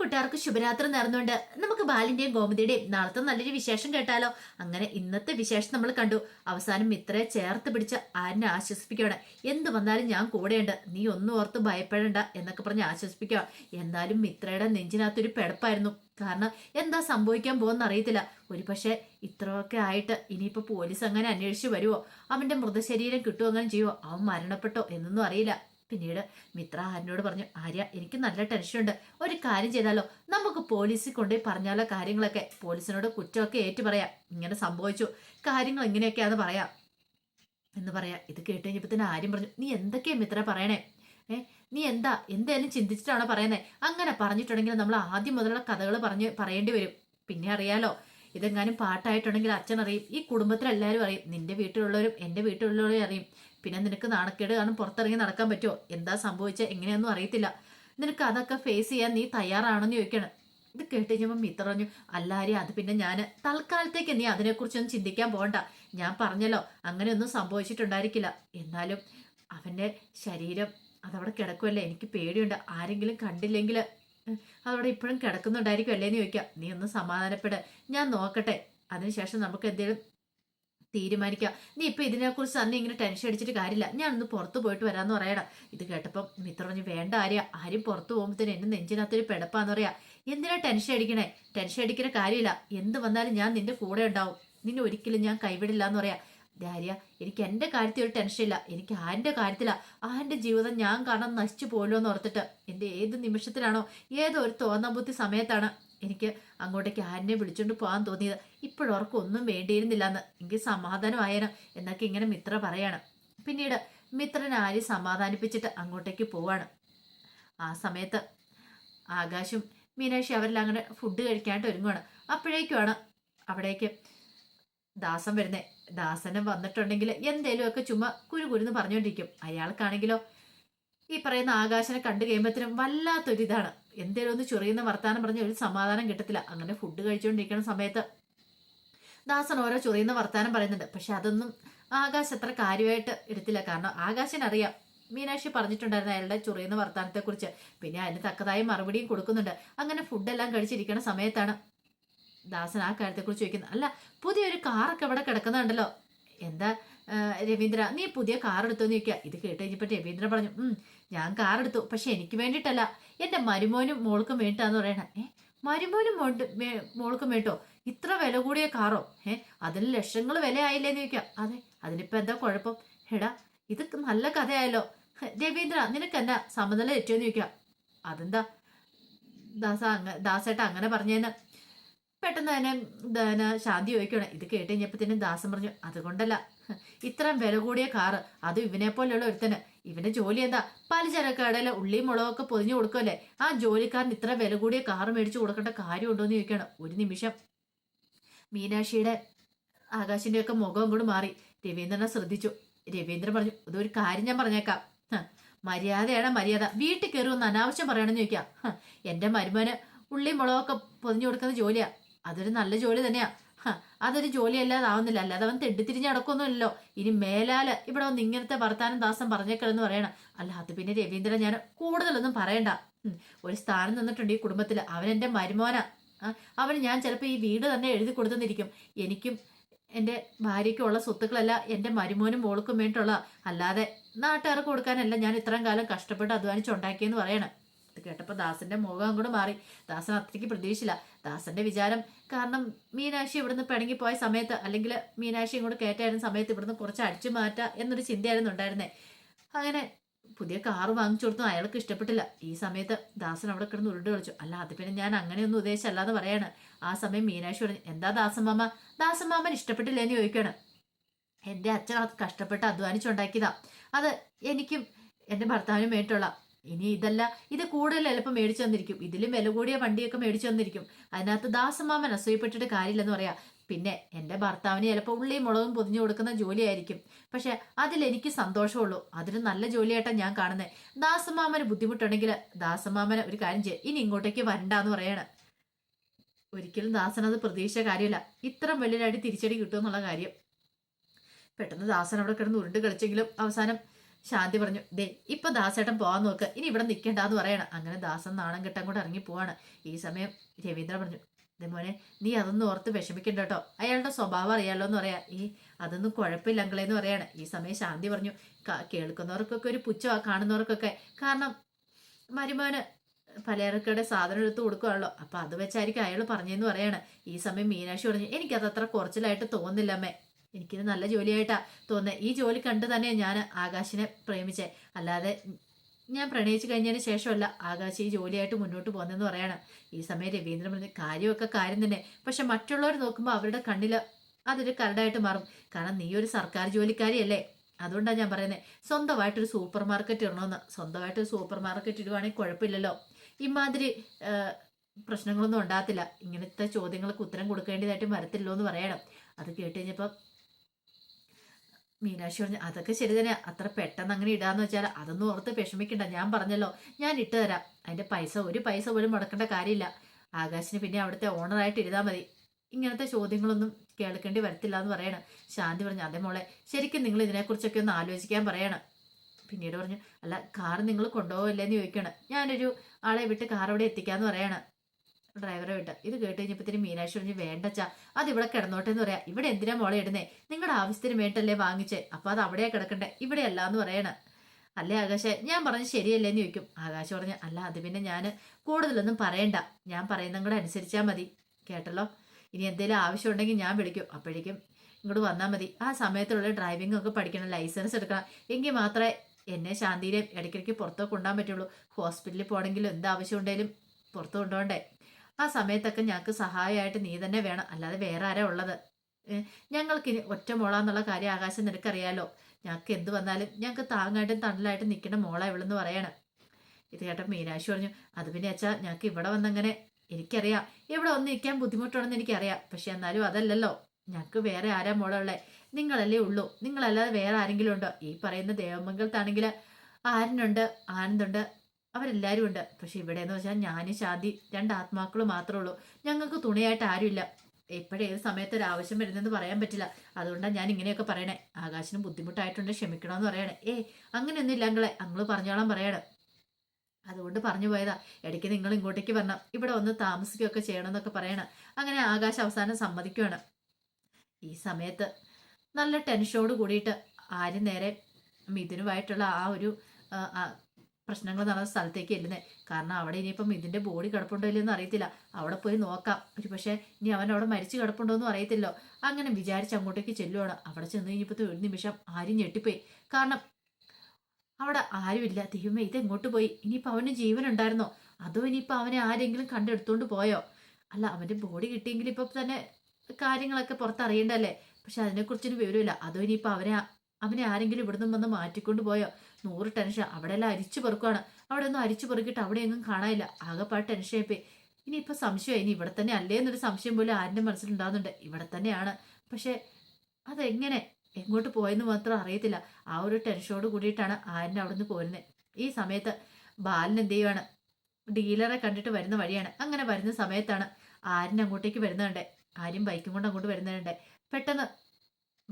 കൂട്ടുകാർക്ക് ശുഭരാത്രി നേർന്നുകൊണ്ട് നമുക്ക് ബാലിന്റെയും ഗോമതിയുടെയും നാളത്തെ നല്ലൊരു വിശേഷം കേട്ടാലോ? അങ്ങനെ ഇന്നത്തെ വിശേഷം നമ്മൾ കണ്ടു. അവസാനം ഇത്രേ ചേർത്ത് പിടിച്ച് ആരിനെ ആശ്വസിപ്പിക്കുകയാണ്. എന്ത് വന്നാലും ഞാൻ കൂടെയുണ്ട്. നീ ഒന്നും ഓർത്ത് ഭയപ്പെടണ്ട എന്നൊക്കെ പറഞ്ഞ് ആശ്വസിപ്പിക്കുക എന്നാലും മിത്രയുടെ നെഞ്ചിനകത്തൊരു പെടപ്പായിരുന്നു. കാരണം എന്താ സംഭവിക്കാൻ പോകുന്ന അറിയത്തില്ല. ഒരു പക്ഷേ ഇത്രയൊക്കെ ആയിട്ട് ഇനിയിപ്പോ പോലീസ് അങ്ങനെ അന്വേഷിച്ചു വരുമോ അവന്റെ മൃതശരീരം കിട്ടുമോ അങ്ങനെ ചെയ്യുമോ അവൻ മരണപ്പെട്ടോ എന്നൊന്നും അറിയില്ല. പിന്നീട് മിത്ര ആര്യനോട് പറഞ്ഞു ആര്യ എനിക്ക് നല്ല ടെൻഷനുണ്ട് ഒരു കാര്യം ചെയ്താലോ? നമുക്ക് പോലീസിൽ കൊണ്ടുപോയി പറഞ്ഞാലോ കാര്യങ്ങളൊക്കെ? പോലീസിനോട് കുറ്റമൊക്കെ ഏറ്റു പറയാം. ഇങ്ങനെ സംഭവിച്ചു. കാര്യങ്ങൾ എങ്ങനെയൊക്കെയാന്ന് പറയാം. എന്ന് പറയാ. ഇത് കേട്ട് കഴിഞ്ഞപ്പോ തന്നെ ആര്യം പറഞ്ഞു നീ എന്തൊക്കെയാ മിത്ര പറയണേ? ഏ? നീ എന്താ? എന്തായാലും ചിന്തിച്ചിട്ടാണോ പറയുന്നത് അങ്ങനെ പറഞ്ഞിട്ടുണ്ടെങ്കിൽ നമ്മൾ ആദ്യം മുതലുള്ള കഥകൾ പറഞ്ഞ് പറയേണ്ടി വരും. പിന്നെ അറിയാലോ ഇതെങ്ങാനും പാട്ടായിട്ടുണ്ടെങ്കിൽ അച്ഛൻ അറിയും ഈ കുടുംബത്തിലെല്ലാവരും അറിയും നിന്റെ വീട്ടിലുള്ളവരും എന്റെ വീട്ടിലുള്ളവരും അറിയും. പിന്നെ നിനക്ക് നാണക്കേട് കാരണം പുറത്തിറങ്ങി നടക്കാൻ പറ്റുമോ? എന്താ സംഭവിച്ചത് എങ്ങനെയൊന്നും അറിയത്തില്ല. നിനക്ക് അതൊക്കെ ഫേസ് ചെയ്യാൻ നീ തയ്യാറാണെന്ന് ചോദിക്കണം. ഇത് കേട്ട് കഴിഞ്ഞപ്പോൾ മിത്ര പറഞ്ഞു അല്ലാരി അത് പിന്നെ ഞാൻ തൽക്കാലത്തേക്ക് നീ അതിനെക്കുറിച്ചൊന്നും ചിന്തിക്കാൻ പോകണ്ട. ഞാൻ പറഞ്ഞല്ലോ അങ്ങനെയൊന്നും സംഭവിച്ചിട്ടുണ്ടായിരിക്കില്ല. എന്നാലും അവന്റെ ശരീരം അതവിടെ കിടക്കുമല്ലേ എനിക്ക് പേടിയുണ്ട്. ആരെങ്കിലും കണ്ടില്ലെങ്കിൽ അതവിടെ ഇപ്പോഴും കിടക്കുന്നുണ്ടായിരിക്കും അല്ലേന്ന് ചോദിക്കാം. നീ ഒന്ന് സമാധാനപ്പെട്. ഞാൻ നോക്കട്ടെ. അതിനുശേഷം നമുക്ക് എന്തെങ്കിലും തീരുമാനിക്കാം. നീ ഇപ്പൊ ഇതിനെക്കുറിച്ച് അന്ന് ഇങ്ങനെ ടെൻഷൻ അടിച്ചിട്ട് കാര്യമില്ല ഞാൻ ഒന്ന് പുറത്ത് പോയിട്ട് വരാമെന്ന് പറയടാ. ഇത് കേട്ടപ്പം മിത്ര പറഞ്ഞു വേണ്ട ആര്യ. ആരും പുറത്ത് പോകുമ്പോഴത്തേനും എന്നെ നെഞ്ചിനകത്തൊരു പെടപ്പാന്ന് പറയാ. എന്തിനാ ടെൻഷൻ അടിക്കണേ? ടെൻഷൻ അടിക്കുന്ന കാര്യമില്ല. എന്ത് വന്നാലും ഞാൻ നിന്റെ കൂടെ ഉണ്ടാവും. നിന്നെ ഒരിക്കലും ഞാൻ കൈവിടില്ല എന്ന് പറയാ. ആര്യ എനിക്ക് എന്റെ കാര്യത്തിൽ ഒരു ടെൻഷൻ ഇല്ല. എനിക്ക് ആന്റെ കാര്യത്തിലാണ് ആന്റെ ജീവിതം ഞാൻ കാണാൻ നശിച്ചു പോലോ എന്ന് ഓർത്തിട്ട് എന്റെ ഏത് നിമിഷത്തിലാണോ ഏതോ ഒരു ബുദ്ധി സമയത്താണ് എനിക്ക് അങ്ങോട്ടേക്ക് ആരിനെ വിളിച്ചുകൊണ്ട് പോകാൻ തോന്നിയത്. ഇപ്പോഴവർക്ക് ഒന്നും വേണ്ടിയിരുന്നില്ല എന്ന് എനിക്ക് സമാധാനമായേനെ എന്നൊക്കെ ഇങ്ങനെ മിത്ര പറയാണ്. പിന്നീട് മിത്രൻ ആരി സമാധാനിപ്പിച്ചിട്ട് അങ്ങോട്ടേക്ക് പോവാണ്. ആ സമയത്ത് ആകാശും മീനാക്ഷി അവരെല്ലാം അങ്ങനെ ഫുഡ് കഴിക്കാനായിട്ട് ഒരുങ്ങുവാണ്. അപ്പോഴേക്കുമാണ് അവിടേക്ക് ദാസൻ വരുന്നേ. ദാസനം വന്നിട്ടുണ്ടെങ്കിൽ എന്തേലുമൊക്കെ ചുമ്മാ കുരു കുരുന്ന് പറഞ്ഞുകൊണ്ടിരിക്കും അയാൾക്കാണെങ്കിലോ ഈ പറയുന്ന ആകാശനെ കണ്ടു കഴിയുമ്പോഴത്തേനും വല്ലാത്തൊരിതാണ് എന്തേലും ഒന്ന് ചൊറിയുന്ന വർത്താനം പറഞ്ഞ ഒരു സമാധാനം കിട്ടത്തില്ല. അങ്ങനെ ഫുഡ് കഴിച്ചുകൊണ്ടിരിക്കുന്ന സമയത്ത് ദാസൻ ഓരോ ചൊറിയുന്ന വർത്താനം പറയുന്നുണ്ട്. പക്ഷെ അതൊന്നും ആകാശ് അത്ര കാര്യമായിട്ട് എടുത്തില്ല. കാരണം ആകാശനറിയാം. മീനാക്ഷി പറഞ്ഞിട്ടുണ്ടായിരുന്നു അയാളുടെ ചൊറിയുന്ന വർത്താനത്തെക്കുറിച്ച്. പിന്നെ അതിന് തക്കതായ മറുപടിയും കൊടുക്കുന്നുണ്ട്. അങ്ങനെ ഫുഡെല്ലാം കഴിച്ചിരിക്കുന്ന സമയത്താണ് ദാസൻ ആ കാര്യത്തെക്കുറിച്ച് ചോദിക്കുന്നു. അല്ല പുതിയൊരു കാറൊക്കെ ഇവിടെ കിടക്കുന്നുണ്ടല്ലോ. എന്താ രവീന്ദ്ര നീ പുതിയ കാർ എടുത്തോന്ന് ചോദിക്കുക. ഇത് കേട്ട് കഴിഞ്ഞപ്പോൾ രവീന്ദ്ര പറഞ്ഞു ഞാൻ കാർ എടുത്തു. പക്ഷെ എനിക്ക് വേണ്ടിയിട്ടല്ല. എന്റെ മരുമോനും മോൾക്കും വേണ്ടിട്ടാന്ന് പറയണേ. ഏ മരുമോനും മോണ്ട് മോൾക്കും വേണ്ടോ ഇത്ര വില കൂടിയ കാറോ? ഏ അതിന് ലക്ഷങ്ങൾ വില ആയില്ലേന്ന് ചോദിക്കുക. അതെ അതിനിപ്പോൾ എന്താ കുഴപ്പം? എടാ ഇത് നല്ല കഥയായല്ലോ. രവീന്ദ്ര നിനക്ക് എന്നാ സമനില തെറ്റിയോന്ന് ചോദിക്കുക. അതെന്താ? ദാസ അങ്ങ ദാസേട്ട അങ്ങനെ പറഞ്ഞേന്ന്. പെട്ടെന്ന് തന്നെ ധന ശാന്തി ചോദിക്കണം ഇത് കേട്ട് തന്നെ ദാസം പറഞ്ഞു അതുകൊണ്ടല്ല. ഇത്രയും വില കൂടിയ കാറ് അതും ഇവനെ പോലെയുള്ള ഒരുത്തന്. ഇവന്റെ ജോലി എന്താ? പലചരക്കടയിലെ ഉള്ളിയും മുളകൊക്കെ പൊതിഞ്ഞു കൊടുക്കുമല്ലേ ആ ജോലിക്കാരൻ ഇത്ര വില കൂടിയ കാറ് മേടിച്ചു കൊടുക്കേണ്ട കാര്യമുണ്ടോ എന്ന് ചോദിക്കണം ഒരു നിമിഷം. മീനാക്ഷിയുടെ ആകാശിന്റെ ഒക്കെ മുഖം കൂടി മാറി. രവീന്ദ്രനെ ശ്രദ്ധിച്ചു. രവീന്ദ്രൻ പറഞ്ഞു ഇതൊരു കാര്യം ഞാൻ പറഞ്ഞേക്കാം. മര്യാദയാണ് മര്യാദ. വീട്ടിൽ കയറി ഒന്ന് അനാവശ്യം പറയണമെന്ന് ചോദിക്കാം. എന്റെ മരുമന് ഉള്ളി മുളകൊക്കെ പൊതിഞ്ഞു കൊടുക്കുന്ന ജോലിയാ. അതൊരു നല്ല ജോലി തന്നെയാ. അതൊരു ജോലി ആവുന്നില്ല അല്ലാതെ അവൻ തെണ്ടിത്തിരിഞ്ഞ് നടക്കൊന്നുമില്ലല്ലോ ഇനി മേലാൽ ഇവിടെ വന്ന് ഇങ്ങനത്തെ വർത്താനം ദാസം പറഞ്ഞേക്കളെന്ന് പറയണം. അല്ല അത് പിന്നെ രവീന്ദ്രൻ ഞാൻ കൂടുതലൊന്നും പറയണ്ട. ഒരു സ്ഥാനം തന്നിട്ടുണ്ട് ഈ കുടുംബത്തിൽ അവൻ എന്റെ മരുമോന. അവന് ഞാൻ ചിലപ്പോൾ ഈ വീട് തന്നെ എഴുതി കൊടുത്തെന്നിരിക്കും. എനിക്കും എന്റെ ഭാര്യയ്ക്കുള്ള സ്വത്തുക്കളല്ല എന്റെ മരുമോനും മോൾക്കും വേണ്ടിയിട്ടുള്ള അല്ലാതെ നാട്ടുകാർക്ക് കൊടുക്കാനല്ല ഞാൻ ഇത്രയും കാലം കഷ്ടപ്പെട്ട് അധ്വാനിച്ചുണ്ടാക്കിയെന്ന് പറയണം. കേട്ടപ്പോൾ ദാസന്റെ മുഖം അങ്ങോട്ട് മാറി. ദാസൻ അത്രയ്ക്ക് പ്രതീക്ഷിച്ചില്ല. ദാസന്റെ വിചാരം കാരണം മീനാക്ഷി ഇവിടുന്ന് പിണങ്ങി പോയ സമയത്ത് അല്ലെങ്കിൽ മീനാക്ഷി ഇങ്ങോട്ട് കയറ്റായിരുന്ന സമയത്ത് ഇവിടുന്ന് കുറച്ച് അടിച്ചു മാറ്റ എന്നൊരു ചിന്തയായിരുന്നു ഉണ്ടായിരുന്നേ. അങ്ങനെ പുതിയ കാറ് വാങ്ങിച്ചു കൊടുത്തു. അയാൾക്ക് ഇഷ്ടപ്പെട്ടില്ല. ഈ സമയത്ത് ദാസൻ അവിടെ കിടന്ന് ഉരുണ്ട് കളിച്ചു. അല്ല അത് പിന്നെ ഞാൻ അങ്ങനെയൊന്നും ഉദ്ദേശിച്ചല്ലാതെ പറയാണ്. ആ സമയം മീനാക്ഷി പറഞ്ഞു എന്താ ദാസൻ മാമ? ദാസൻ മാമൻ ഇഷ്ടപ്പെട്ടില്ല? എന്ന് ചോദിക്കുകയാണ്. എന്റെ അച്ഛൻ അത് കഷ്ടപ്പെട്ട് അധ്വാനിച്ചുണ്ടാക്കിയതാ. അത് എനിക്കും എന്റെ ഭർത്താവിനും വേണ്ടിയിട്ടുള്ള ഇനി ഇതല്ല ഇത് കൂടുതൽ എളുപ്പം മേടിച്ചു തന്നിരിക്കും. ഇതിലും വില കൂടിയ വണ്ടിയൊക്കെ മേടിച്ചു തന്നിരിക്കും. അതിനകത്ത് ദാസമാമൻ അസൂയപ്പെട്ടിട്ട് കാര്യമില്ലെന്ന് പറയാം. പിന്നെ എന്റെ ഭർത്താവിന് ചിലപ്പോൾ ഉള്ളിയും മുളകും പൊതിഞ്ഞു കൊടുക്കുന്ന ജോലിയായിരിക്കും. പക്ഷെ അതിലെനിക്ക് സന്തോഷമുള്ളൂ. അതിന് നല്ല ജോലിയായിട്ടാണ് ഞാൻ കാണുന്നത് ദാസമാമന് ബുദ്ധിമുട്ടുണ്ടെങ്കിൽ ദാസമാമന് ഒരു കാര്യം ചെയ്യും. ഇനി ഇങ്ങോട്ടേക്ക് വരണ്ട എന്ന് പറയാണ്. ഒരിക്കലും ദാസൻ അത് പ്രതീക്ഷിച്ച കാര്യമില്ല. ഇത്ര വലിയൊരടി തിരിച്ചടി കിട്ടുമെന്നുള്ള കാര്യം. പെട്ടെന്ന് ദാസൻ അവിടെ കിടന്ന് ഉരുണ്ട് കളിച്ചെങ്കിലും അവസാനം ശാന്തി പറഞ്ഞു ദേ ഇപ്പൊ ദാസേട്ടൻ പോവാൻ നോക്ക്. ഇനി ഇവിടെ നിൽക്കണ്ടെന്ന് പറയണം. അങ്ങനെ ദാസൻ നാണം കെട്ടാൻ കൂടെ ഇറങ്ങി പോവാണ്. ഈ സമയം രവീന്ദ്ര പറഞ്ഞു ദേ മോനെ നീ അതൊന്നും ഓർത്ത് വിഷമിക്കണ്ട കേട്ടോ. അയാളുടെ സ്വഭാവം അറിയാലോ എന്ന് പറയാ. ഈ അതൊന്നും കുഴപ്പമില്ല അങ്കളെന്ന് പറയാണ്. ഈ സമയം ശാന്തി പറഞ്ഞു കേൾക്കുന്നവർക്കൊക്കെ ഒരു പുച്ഛമാണ് കാണുന്നവർക്കൊക്കെ. കാരണം മരുമോന് പലചരക്കയുടെ സാധനം എടുത്ത് കൊടുക്കുകയാണല്ലോ അപ്പൊ അത് വെച്ചായിരിക്കും അയാൾ പറഞ്ഞെന്ന് പറയാണ്. ഈ സമയം മീനാക്ഷി പറഞ്ഞു എനിക്കത് അത്ര കുറച്ചിലായിട്ട് തോന്നില്ല അമ്മേ. എനിക്കിത് നല്ല ജോലിയായിട്ടാ തോന്നുന്നത് ഈ ജോലി കണ്ട് തന്നെ ഞാൻ ആകാശിനെ പ്രേമിച്ചേ. അല്ലാതെ ഞാൻ പ്രണയിച്ചു കഴിഞ്ഞതിന് ശേഷമല്ല ആകാശ് ഈ ജോലിയായിട്ട് മുന്നോട്ട് പോകുന്നതെന്ന് പറയാണ്. ഈ സമയം രവീന്ദ്രൻ പറഞ്ഞ കാര്യമൊക്കെ കാര്യം തന്നെ. പക്ഷെ മറ്റുള്ളവർ നോക്കുമ്പോൾ അവരുടെ കണ്ണിൽ അതൊരു കരടായിട്ട് മാറും. കാരണം നീ ഒരു സർക്കാർ ജോലിക്കാരിയല്ലേ. അതുകൊണ്ടാണ് ഞാൻ പറയുന്നത് സ്വന്തമായിട്ടൊരു സൂപ്പർ മാർക്കറ്റ് ഇടണമെന്ന് സ്വന്തമായിട്ടൊരു സൂപ്പർ മാർക്കറ്റ് ഇടുവാണെങ്കിൽ കുഴപ്പമില്ലല്ലോ. ഇമാതിരി പ്രശ്നങ്ങളൊന്നും ഉണ്ടാകത്തില്ല. ഇങ്ങനത്തെ ചോദ്യങ്ങൾക്ക് ഉത്തരം കൊടുക്കേണ്ടതായിട്ട് വരത്തില്ലോ എന്ന് പറയണം. അത് കേട്ട് കഴിഞ്ഞപ്പം മീനാക്ഷി പറഞ്ഞു അതൊക്കെ ശരി തന്നെ. അത്ര പെട്ടെന്ന് അങ്ങനെ ഇടാന്ന് വെച്ചാൽ അതൊന്നും ഓർത്ത് വിഷമിക്കണ്ട. ഞാൻ പറഞ്ഞല്ലോ ഞാൻ ഇട്ട് തരാം. അതിന്റെ പൈസ ഒരു പൈസ പോലും മുടക്കേണ്ട കാര്യമില്ല. ആകാശിന് പിന്നെ അവിടുത്തെ ഓണറായിട്ട് ഇരുതാൽ മതി. ഇങ്ങനത്തെ ചോദ്യങ്ങളൊന്നും കേൾക്കേണ്ടി വരത്തില്ല എന്ന് പറയണം. ശാന്തി പറഞ്ഞു അതേ മോളെ ശരിക്കും നിങ്ങൾ ഇതിനെക്കുറിച്ചൊക്കെ ഒന്ന് ആലോചിക്കാൻ പറയണം. പിന്നീട് പറഞ്ഞു അല്ല കാർ നിങ്ങൾ കൊണ്ടുപോകല്ലേന്ന് ചോദിക്കണം. ഞാനൊരു ആളെ വിട്ട് കാർ അവിടെ എത്തിക്കാന്ന് പറയാണ്. ഡ്രൈവറെ വിട്ട്. ഇത് കേട്ട് കഴിഞ്ഞപ്പോഴത്തേനും മീനാക്ഷി പറഞ്ഞു വേണ്ടച്ചാ അത് ഇവിടെ കിടന്നോട്ടെ എന്ന് പറയാം. ഇവിടെ എന്തിനാ മോളെ ഇടുന്നേ? നിങ്ങളുടെ ആവശ്യത്തിന് വേണ്ടല്ലേ വാങ്ങിച്ചേ? അപ്പൊ അത് അവിടെ കിടക്കണ്ടേ? ഇവിടെ എന്ന് പറയണേ. അല്ലേ ആകാശേ ഞാൻ പറഞ്ഞ ശരിയല്ലേന്ന് ചോദിക്കും. ആകാശ് പറഞ്ഞ അല്ല അത് പിന്നെ ഞാൻ കൂടുതലൊന്നും പറയണ്ട. ഞാൻ പറയുന്ന കൂടെ അനുസരിച്ചാൽ മതി. കേട്ടല്ലോ? ഇനി എന്തെങ്കിലും ആവശ്യമുണ്ടെങ്കിൽ ഞാൻ വിളിക്കും. അപ്പോഴേക്കും ഇങ്ങോട്ട് വന്നാൽ മതി. ആ സമയത്തുള്ള ഡ്രൈവിംഗ് ഒക്കെ പഠിക്കണം ലൈസൻസ് എടുക്കണം. എങ്കിൽ മാത്രമേ എന്നെ ശാന്തിയിലും ഇടയ്ക്കിടയ്ക്ക് പുറത്തൊക്കെ കൊണ്ടുപോകാൻ പറ്റുള്ളൂ. ഹോസ്പിറ്റലിൽ പോകണമെങ്കിലും എന്ത് ആവശ്യം ഉണ്ടെങ്കിലും പുറത്ത് കൊണ്ടുപോകണ്ടേ? ആ സമയത്തൊക്കെ ഞങ്ങൾക്ക് സഹായമായിട്ട് നീ തന്നെ വേണം. അല്ലാതെ വേറെ ആരാ ഉള്ളത്? ഞങ്ങൾക്ക് ഒറ്റ മോളാന്നുള്ള കാര്യം ആകാശം നിനക്കറിയാലോ? ഞങ്ങൾക്ക് എന്ത് വന്നാലും ഞങ്ങൾക്ക് താങ്ങായിട്ടും തണലായിട്ടും നിൽക്കണ മോളാ ഇവളെന്ന് പറയണം. ഇത് കേട്ട മീനാക്ഷി പറഞ്ഞു അത് പിന്നെ അച്ഛാ ഞങ്ങൾക്ക് ഇവിടെ വന്നങ്ങനെ എനിക്കറിയാം. ഇവിടെ വന്ന് നിൽക്കാൻ ബുദ്ധിമുട്ടുണ്ടെന്ന് എനിക്കറിയാം. പക്ഷെ എന്നാലും അതല്ലല്ലോ. ഞങ്ങൾക്ക് വേറെ ആരാ മോളുള്ളേ നിങ്ങളല്ലേ ഉള്ളൂ. നിങ്ങളല്ലാതെ വേറെ ആരെങ്കിലും ഉണ്ടോ? ഈ പറയുന്ന ദേവമംഗലത്താണെങ്കിൽ ആരനുണ്ട് ആനന്ദുണ്ട്? അവരെല്ലാവരും ഉണ്ട്. പക്ഷെ ഇവിടെ എന്ന് വെച്ചാൽ ഞാനും ശാന്തി രണ്ട് ആത്മാക്കൾ മാത്രമേ ഉള്ളൂ. ഞങ്ങൾക്ക് തുണയായിട്ട് ആരുമില്ല. എപ്പോഴേത് സമയത്ത് ഒരു ആവശ്യം വരുന്നെന്ന് പറയാൻ പറ്റില്ല. അതുകൊണ്ടാണ് ഞാൻ ഇങ്ങനെയൊക്കെ പറയണേ. ആകാശിന് ബുദ്ധിമുട്ടായിട്ടുണ്ട്. ക്ഷമിക്കണമെന്ന് പറയണേ. ഏ അങ്ങനെയൊന്നും ഇല്ലാങ്കളെ അങ്ങൾ പറഞ്ഞോളാൻ പറയണം. അതുകൊണ്ട് പറഞ്ഞു പോയതാ. ഇടയ്ക്ക് നിങ്ങൾ ഇങ്ങോട്ടേക്ക് വരണം. ഇവിടെ ഒന്ന് താമസിക്കുകയൊക്കെ ചെയ്യണമെന്നൊക്കെ പറയണം. അങ്ങനെ ആകാശ അവസാനം സമ്മതിക്കുകയാണ് ഈ സമയത്ത് നല്ല ടെൻഷനോട് കൂടിയിട്ട് ആരും നേരെ മിഥുനുമായിട്ടുള്ള ആ ഒരു പ്രശ്നങ്ങൾ നടന്ന സ്ഥലത്തേക്ക് ചെല്ലുന്നത് കാരണം അവിടെ ഇനിയിപ്പം ഇതിന്റെ ബോഡി കിടപ്പുണ്ടോ ഇല്ലെന്ന് അറിയത്തില്ല. അവിടെ പോയി നോക്കാം. ഒരു പക്ഷേ ഇനി അവൻ അവിടെ മരിച്ചു കിടപ്പുണ്ടോ എന്നും അറിയത്തില്ലോ. അങ്ങനെ വിചാരിച്ച് അങ്ങോട്ടേക്ക് ചെല്ലുവാണ്. അവിടെ ചെന്ന് കഴിഞ്ഞപ്പോൾ ഒരു നിമിഷം ആരും ഞെട്ടിപ്പോയി. കാരണം അവിടെ ആരുമില്ല. ദൈവമേ ഇത് എങ്ങോട്ട് പോയി? ഇനിയിപ്പോൾ അവന് ജീവൻ ഉണ്ടായിരുന്നോ അതോ ഇനിയിപ്പോൾ അവനെ ആരെങ്കിലും കണ്ടെടുത്തോണ്ട് പോയോ? അല്ല അവന്റെ ബോഡി കിട്ടിയെങ്കിൽ ഇപ്പൊ തന്നെ കാര്യങ്ങളൊക്കെ പുറത്തറിയണ്ടല്ലേ പക്ഷെ അതിനെക്കുറിച്ചൊരു വിവരമില്ല അതോ ഇനിയിപ്പോൾ അവനെ അവനെ ആരെങ്കിലും ഇവിടുന്ന് വന്ന് മാറ്റിക്കൊണ്ട് പോയോ? നൂറ് ടെൻഷൻ. അവിടെ എല്ലാം അരിച്ചു പെറുക്കുവാണ്. അവിടെ ഒന്നും അരിച്ചു പെറുക്കിയിട്ട് അവിടെ എങ്ങും കാണാനില്ല. ആകെപ്പാട് ടെൻഷൻ ആയിപ്പോയി ഇനിയിപ്പോൾ സംശയമായി ഇനി ഇവിടെ തന്നെ അല്ലേ എന്നൊരു സംശയം പോലും ആരുടെ മനസ്സിലുണ്ടാകുന്നുണ്ട് ഇവിടെ തന്നെയാണ്. പക്ഷെ അതെങ്ങനെ? എങ്ങോട്ട് പോയെന്ന് മാത്രം അറിയത്തില്ല. ആ ഒരു ടെൻഷനോട് കൂടിയിട്ടാണ് ആര്യൻ അവിടുന്ന് പോരുന്നത് ഈ സമയത്ത് ബാലൻ എന്ത് ചെയ്യുവാണ്? ഡീലറെ കണ്ടിട്ട് വരുന്ന വഴിയാണ്. അങ്ങനെ വരുന്ന സമയത്താണ് ആര്യൻ അങ്ങോട്ടേക്ക് വരുന്നുണ്ട് ആര്യം ബൈക്കും കൊണ്ട് അങ്ങോട്ട് വരുന്നുണ്ട് പെട്ടെന്ന്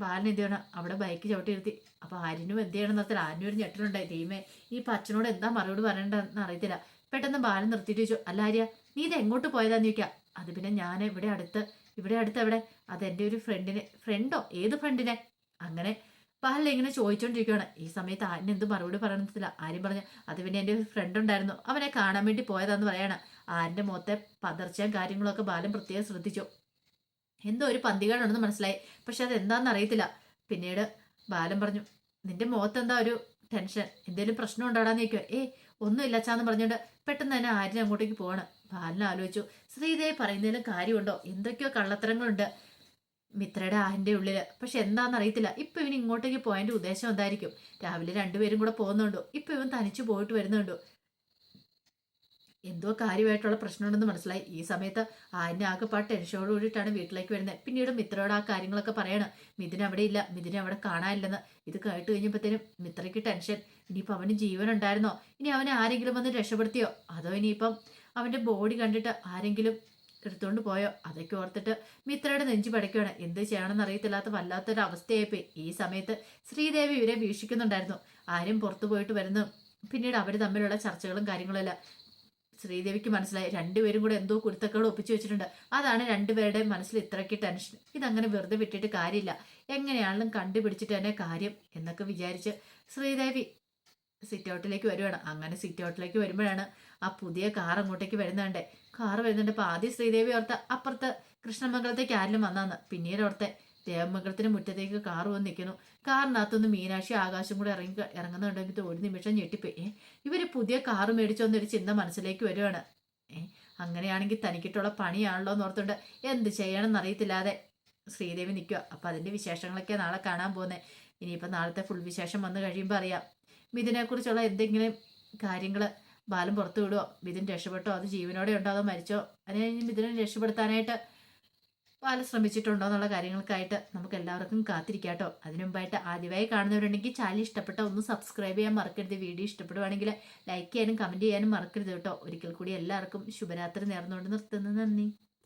ബാലൻ എന്ത് ചെയ്യണം? അവിടെ ബൈക്ക് ചവിട്ടി ഇരുത്തി അപ്പൊ ആര്യനും എന്ത് ചെയ്യണം എന്നത്തിൽ ആര്യനും ഒരു ഞെട്ടലുണ്ടായി. ദൈവമേ ഈ അച്ഛനോട് എന്താ മറുപടി പറയണ്ടെന്ന് അറിയത്തില്ല. പെട്ടെന്ന് ബാലൻ നിർത്തിയിട്ട് ചോദിച്ചു അല്ല ആര്യ നീ ഇത് എങ്ങോട്ട് പോയതാന്ന് ചോദിക്കാം? അത് പിന്നെ ഞാൻ ഇവിടെ അടുത്ത് ഇവിടെ അടുത്ത് എവിടെ? എന്റെ ഒരു ഫ്രണ്ടിനെ ഫ്രണ്ടോ ഏത് ഫ്രണ്ടിനെ അങ്ങനെ ബാലൻ ഇങ്ങനെ ചോദിച്ചോണ്ടിരിക്കുകയാണ് ഈ സമയത്ത് ആര്യൻ എന്ത് മറുപടി പറയണത്തില്ല ആര്യം പറഞ്ഞു അത് പിന്നെ എന്റെ ഒരു ഫ്രണ്ട് ഉണ്ടായിരുന്നു. അവനെ കാണാൻ വേണ്ടി പോയതാന്ന് പറയാണ്. ആര്യന്റെ മുഖത്തെ പതർച്ചയും കാര്യങ്ങളൊക്കെ ബാലൻ പ്രത്യേകം ശ്രദ്ധിച്ചു. എന്തോ ഒരു പന്തികേടുണ്ടെന്ന് മനസ്സിലായി. പക്ഷെ അതെന്താണെന്ന് അറിയത്തില്ല പിന്നീട് ബാലൻ പറഞ്ഞു നിന്റെ മുഖത്ത് എന്താ ഒരു ടെൻഷൻ? എന്തെങ്കിലും പ്രശ്നം ഉണ്ടാടാന്ന് ചോദിക്കുക ഏ ഒന്നുമില്ല അച്ഛാന്ന് പറഞ്ഞുകൊണ്ട് പെട്ടെന്ന് തന്നെ ആര്യൻ അങ്ങോട്ടേക്ക് പോവാണ്. ബാലൻ ആലോചിച്ചു ശ്രീദേവി പറയുന്നതിലും കാര്യമുണ്ടോ? എന്തൊക്കെയോ കള്ളത്തരങ്ങളുണ്ട് മിത്രയുടെ ആഹിന്റെ ഉള്ളിൽ പക്ഷെ എന്താണെന്ന് അറിയത്തില്ല ഇപ്പൊ ഇവൻ ഇങ്ങോട്ടേക്ക് പോയതിന്റെ ഉദ്ദേശം എന്തായിരിക്കും? രാവിലെ രണ്ടുപേരും കൂടെ പോകുന്നുണ്ടോ? ഇപ്പൊ ഇവൻ തനിച്ചു പോയിട്ട് വരുന്നുണ്ടോ? എന്തോ കാര്യമായിട്ടുള്ള പ്രശ്നമുണ്ടെന്ന് മനസ്സിലായി. ഈ സമയത്ത് ആന്റി ആകെപ്പാട് ടെൻഷനോട് കൂടിയിട്ടാണ് വീട്ടിലേക്ക് വരുന്നത് പിന്നീട് മിത്രയോട് ആ കാര്യങ്ങളൊക്കെ പറയണം. മിഥുൻ അവിടെ ഇല്ല. മിഥുന അവിടെ കാണാനില്ലെന്ന്. ഇത് കേട്ട് കഴിഞ്ഞപ്പോഴത്തേനും മിത്രയ്ക്ക് ടെൻഷൻ ഇനിയിപ്പോൾ അവന് ജീവൻ ഉണ്ടായിരുന്നോ? ഇനി അവനെ ആരെങ്കിലും വന്ന് രക്ഷപ്പെടുത്തിയോ? അതോ ഇനിയിപ്പം അവന്റെ ബോഡി കണ്ടിട്ട് ആരെങ്കിലും എടുത്തുകൊണ്ട് പോയോ? അതൊക്കെ ഓർത്തിട്ട് മിത്രയുടെ നെഞ്ചു പടയ്ക്കുകയാണ് എന്ത് ചെയ്യണമെന്ന് അറിയത്തില്ലാത്ത വല്ലാത്തൊരു അവസ്ഥയായിപ്പോയി. ഈ സമയത്ത് ശ്രീദേവി ഇവരെ വീക്ഷിക്കുന്നുണ്ടായിരുന്നു. ആരും പുറത്തു പോയിട്ട് വരുന്നു. പിന്നീട് അവർ തമ്മിലുള്ള ചർച്ചകളും കാര്യങ്ങളും എല്ലാം. ശ്രീദേവിക്ക് മനസ്സിലായി. രണ്ടുപേരും കൂടെ എന്തോ കുരുത്തക്കേട് ഒപ്പിച്ചു വെച്ചിട്ടുണ്ട്. അതാണ് രണ്ടുപേരുടെ മനസ്സിൽ ഇത്രയ്ക്ക് ടെൻഷൻ ഇതങ്ങനെ വെറുതെ വിട്ടിട്ട് കാര്യമില്ല. എങ്ങനെയാണെങ്കിലും കണ്ടുപിടിച്ചിട്ട് തന്നെ കാര്യം എന്നൊക്കെ വിചാരിച്ച് ശ്രീദേവി സിറ്റ് ഔട്ടിലേക്ക് വരുവാണ്. അങ്ങനെ സിറ്റ് ഔട്ടിലേക്ക് വരുമ്പോഴാണ് ആ പുതിയ കാർ അങ്ങോട്ടേക്ക് വരുന്നുണ്ട് കാർ വരുന്നുണ്ട്. അപ്പൊ ആദ്യം ശ്രീദേവി ഓർത്ത അപ്പുറത്ത് കൃഷ്ണമംഗലത്തേക്ക് ആരിലും വന്നാന്ന്. പിന്നീട് ഓർത്തെ ദേവമംഗലത്തിന് മുറ്റത്തേക്ക് കാർ വന്ന് നിൽക്കുന്നു. കാറിനകത്തുനിന്ന് മീനാക്ഷി ആകാശം കൂടെ ഇറങ്ങി ഇറങ്ങുന്നുണ്ടെങ്കിൽ ഒരു നിമിഷം ഞെട്ടിപ്പോയി. ഇവർ പുതിയ കാർ മേടിച്ചോന്നൊരു ചിന്ത മനസ്സിലേക്ക് വരുവാണ് അങ്ങനെയാണെങ്കിൽ തനിക്കിട്ടുള്ള പണിയാണല്ലോ എന്ന് ഓർത്തുണ്ട് എന്ത് ചെയ്യണമെന്ന് എന്നറിയത്തില്ലാതെ ശ്രീദേവി നിൽക്കുക. അപ്പം അതിന്റെ വിശേഷങ്ങളൊക്കെ നാളെ കാണാൻ പോകുന്നത് ഇനിയിപ്പോൾ നാളത്തെ ഫുൾ വിശേഷം വന്നു കഴിയുമ്പോൾ അറിയാം. മിഥുനെക്കുറിച്ചുള്ള എന്തെങ്കിലും കാര്യങ്ങൾ ബാലം പുറത്തു വിടുവോ മിഥുൻ രക്ഷപ്പെട്ടോ? അത് ജീവനോടെ ഉണ്ടോ? അതോ മരിച്ചോ? അതിനെ മിഥുനെ രക്ഷപ്പെടുത്താനായിട്ട് ബാലൻ ശ്രമിച്ചിട്ടുണ്ടോ എന്നുള്ള കാര്യങ്ങൾക്കായിട്ട് നമുക്ക് എല്ലാവർക്കും കാത്തിരിക്കാട്ടോ അതിനു മുമ്പായിട്ട് ആദ്യമായി കാണുന്നവരുണ്ടെങ്കിൽ ചാനൽ ഇഷ്ടപ്പെട്ട ഒന്ന് സബ്സ്ക്രൈബ് ചെയ്യാൻ മറക്കരുത്. വീഡിയോ ഇഷ്ടപ്പെടുവാണെങ്കിൽ ലൈക്ക് ചെയ്യാനും കമന്റ് ചെയ്യാനും മറക്കരുത് കേട്ടോ. ഒരിക്കൽ കൂടി എല്ലാവർക്കും ശുഭരാത്രി നേർന്നുകൊണ്ട് നിർത്തുന്നു. നന്ദി.